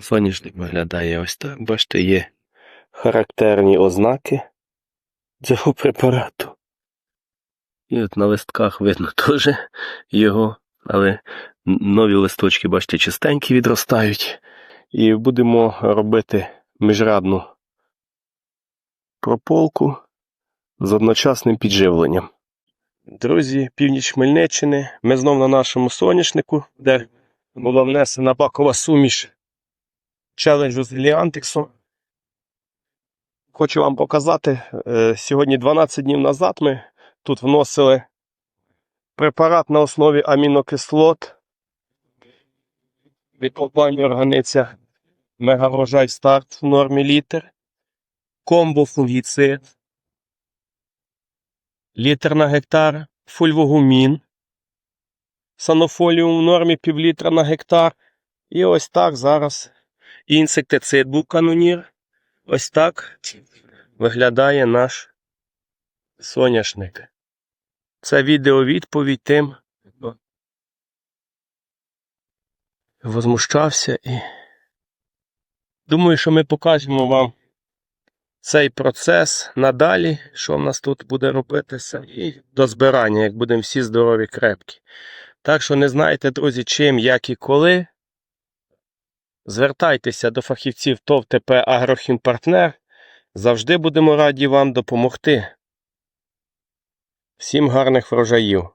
Соняшник виглядає ось так. Бачите, є характерні ознаки цього препарату. І от на листках видно теж його, але нові листочки, бачите, чистенькі відростають. І будемо робити міжрадну прополку з одночасним підживленням. Друзі, північ Хмельниччини. Ми знов на нашому соняшнику, де була внесена бакова суміш челенджу з Ліантексом. Хочу вам показати, е, сьогодні 12 днів назад ми тут вносили препарат на основі амінокислот від компанії Органиця Мегаврожай Старт в нормі літр, комбофунгіцид, літр на гектар, фульвогумін, санофоліум в нормі півлітра на гектар. І ось так зараз інсектицид був канонір. Ось так виглядає наш соняшник. Це відеовідповідь тим, возмущався і думаю, що ми покажемо вам цей процес надалі, що в нас тут буде робитися, і до збирання, як будемо всі здорові, крепкі. Так що не знаєте, друзі, чим, як і коли. Звертайтеся до фахівців ТОВ ТП Агрохімпартнер. Завжди будемо раді вам допомогти. Всім гарних врожаїв!